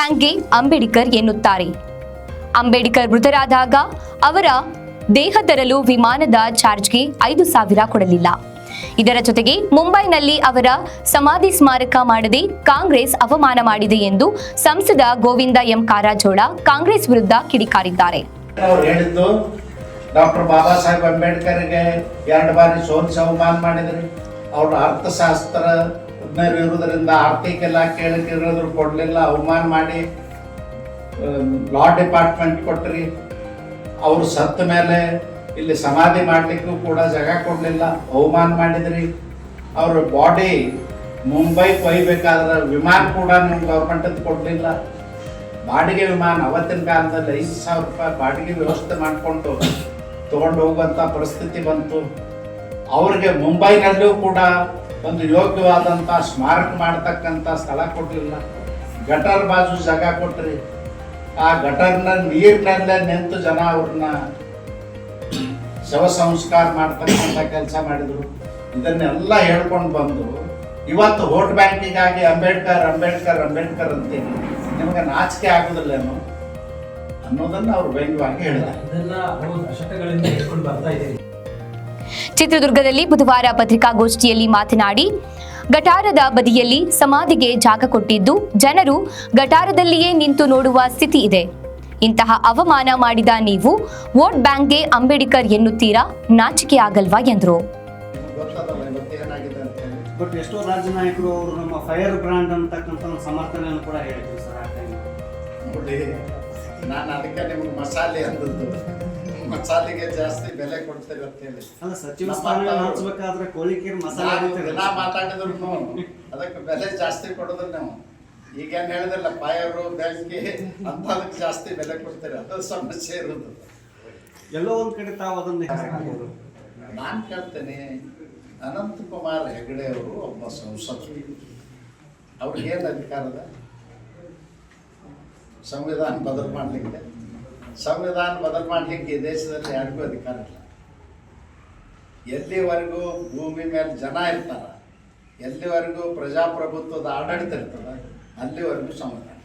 ಬ್ಯಾಂಕ್ಗೆ ಅಂಬೇಡ್ಕರ್ ಎನ್ನುತ್ತಾರೆ. ಅಂಬೇಡ್ಕರ್ ಮೃತರಾದಾಗ ಅವರ ದೇಹ ತರಲು ವಿಮಾನದ ಚಾರ್ಜ್ಗೆ ಐದು ಸಾವಿರ ಕೊಡಲಿಲ್ಲ. ಇದರ ಜೊತೆಗೆ ಮುಂಬೈನಲ್ಲಿ ಅವರ ಸಮಾಧಿ ಸ್ಮಾರಕ ಮಾಡದೆ ಕಾಂಗ್ರೆಸ್ ಅವಮಾನ ಮಾಡಿದೆ ಎಂದು ಸಂಸದ ಗೋವಿಂದ ಎಂ ಕಾರಾಜೋಳ ಕಾಂಗ್ರೆಸ್ ವಿರುದ್ಧ ಕಿಡಿಕಾರಿದ್ದಾರೆ. ಡಾಕ್ಟರ್ ಬಾಬಾ ಸಾಹೇಬ್ ಎರಡು ಬಾರಿ ಅರ್ಥಶಾಸ್ತ್ರ ಇರುವುದರಿಂದ ಆರ್ಥಿಕ ಇಲಾಖೆ ಹೇಳಿದ್ರು ಕೊಡಲಿಲ್ಲ, ಅವಮಾನ ಮಾಡಿ ಲಾ ಡಿಪಾರ್ಟ್ಮೆಂಟ್ ಕೊಟ್ರಿ. ಅವರು ಸತ್ತ ಮೇಲೆ ಇಲ್ಲಿ ಸಮಾಧಿ ಮಾಡಲಿಕ್ಕೂ ಕೂಡ ಜಾಗ ಕೊಡಲಿಲ್ಲ, ಅವಮಾನ ಮಾಡಿದ್ರಿ. ಅವ್ರ ಬಾಡಿ ಮುಂಬೈಗೆ ಒಯ್ಬೇಕಾದ್ರೆ ವಿಮಾನ ಕೂಡ ನಿಮ್ಮ ಗೌರ್ಮೆಂಟದ್ದು ಕೊಡಲಿಲ್ಲ. ಬಾಡಿಗೆ ವಿಮಾನ ಅವತ್ತಿನ ಕಾಲದಲ್ಲಿ ಐದು ಸಾವಿರ ರೂಪಾಯಿ ಬಾಡಿಗೆ ವ್ಯವಸ್ಥೆ ಮಾಡಿಕೊಂಡು ತೊಗೊಂಡು ಹೋಗುವಂಥ ಪರಿಸ್ಥಿತಿ ಬಂತು. ಅವ್ರಿಗೆ ಮುಂಬೈನಲ್ಲೂ ಕೂಡ ಒಂದು ಯೋಗ್ಯವಾದಂಥ ಸ್ಮಾರಕ ಮಾಡ್ತಕ್ಕಂಥ ಸ್ಥಳ ಕೊಡಲಿಲ್ಲ ಗಟರ್ ಬಾಜು ಜಾಗ ಕೊಟ್ರಿ. ಆ ಗಟರ್ನ ನೀರಿನಲ್ಲೇ ನಿಂತು ಜನ ಅವ್ರನ್ನ ಶವ ಸಂಸ್ಕಾರ ಮಾಡ್ತಕ್ಕಂಥ ಕೆಲಸ ಮಾಡಿದರು. ಇದನ್ನೆಲ್ಲ ಹೇಳ್ಕೊಂಡು ಬಂದು, ಇವತ್ತು ವೋಟ್ ಬ್ಯಾಂಕಿಗಾಗಿ ಅಂಬೇಡ್ಕರ್ ಅಂಬೇಡ್ಕರ್ ಅಂಬೇಡ್ಕರ್ ಅಂತೀನಿ. ನಿಮಗೆ ನಾಚಿಕೆ ಆಗೋದಿಲ್ಲೇನೋ ಅನ್ನೋದನ್ನ ಅವ್ರು ವ್ಯಂಗ್ಯವಾಗಿ ಹೇಳಿದ್ದಾರೆ. ಚಿತ್ರದುರ್ಗದಲ್ಲಿ ಬುಧವಾರ ಪತ್ರಿಕಾಗೋಷ್ಠಿಯಲ್ಲಿ ಮಾತನಾಡಿ ಗಟಾರದ ಬದಿಯಲ್ಲಿ ಸಮಾಧಿಗೆ ಜಾಗ ಕೊಟ್ಟಿದ್ದು ಜನರು ಗಟಾರದಲ್ಲಿಯೇ ನಿಂತು ನೋಡುವ ಸ್ಥಿತಿ ಇದೆ. ಇಂತಹ ಅವಮಾನ ಮಾಡಿದ ನೀವು ವೋಟ್ ಬ್ಯಾಂಕ್ಗೆ ಅಂಬೇಡ್ಕರ್ ಎನ್ನುತ್ತೀರಾ? ನಾಚಿಕೆ ಆಗಲ್ವಾ ಎಂದರು. ಬಟ್ ಎಷ್ಟೋ ರಾಜ್ಯ ನಾಯಕರು ಅವರು ನಮ್ಮ ಫೈರ್ ಬ್ರಾಂಡ್ ಅಂತಕ್ಕಂಥ ಒಂದು ಸಮರ್ಥನೆಯನ್ನು ಕೂಡ ಹೇಳಿದ್ರು ಸರ್ ಆ ಟೈಮ್ ನಾನು ಅದಕ್ಕೆ ನಿಮ್ಗೆ ಮಸಾಲೆ ಅಂದದ್ದು. ಮಸಾಲೆಗೆ ಜಾಸ್ತಿ ಬೆಲೆ ಕೊಡ್ತೀರಿ ಅಂತ ಹೇಳಿ ಅಲ್ಲ ಸಚಿವ ಸ್ಥಾನ ಹಂಚ್ಬೇಕಾದ್ರೆ ಕೋಳಿಕೇರಿ ಮಸಾಲೆ ನಾವು ಹಾಕ್ತೀರಿ. ದಿನ ಮಾತಾಡಿದ್ರು ಅದಕ್ಕೆ ಬೆಲೆ ಜಾಸ್ತಿ ಕೊಡೋದ್ರ ನಾವು. ಈಗೇನು ಹೇಳಿದ್ರಲ್ಲ ಪಾಯರು ಬ್ಯಾಂಕ್ಗೆ ಅಂತ ಅದಕ್ಕೆ ಜಾಸ್ತಿ ಬೆಲೆ ಕೊಡ್ತೀರಿ. ಅದು ಸಮಸ್ಯೆ ಇರೋದು. ಎಲ್ಲೋ ಒಂದ್ ಕಡೆ ತಾವು ಅದನ್ನ ನಾನ್ ನಾನು ಕೇಳ್ತೇನೆ ಅನಂತಕುಮಾರ್ ಹೆಗಡೆ ಅವರು ಒಬ್ಬ ಸಂಸದರು. ಅವ್ರಿಗೇನು ಅಧಿಕಾರ ಅದ ಸಂವಿಧಾನ ಬದಲು ಮಾಡಲಿಕ್ಕೆ. ಸಂವಿಧಾನ ಬದಲು ಮಾಡಲಿಕ್ಕೆ ಈ ದೇಶದಲ್ಲಿ ಯಾರಿಗೂ ಅಧಿಕಾರ ಇಲ್ಲ. ಎಲ್ಲಿವರೆಗೂ ಭೂಮಿ ಮೇಲೆ ಜನ ಇರ್ತಾರ, ಎಲ್ಲಿವರೆಗೂ ಪ್ರಜಾಪ್ರಭುತ್ವದ ಆಡಳಿತ ಇರ್ತದ, ಅಲ್ಲಿವರೆಗೂ ಸಂವಿಧಾನ.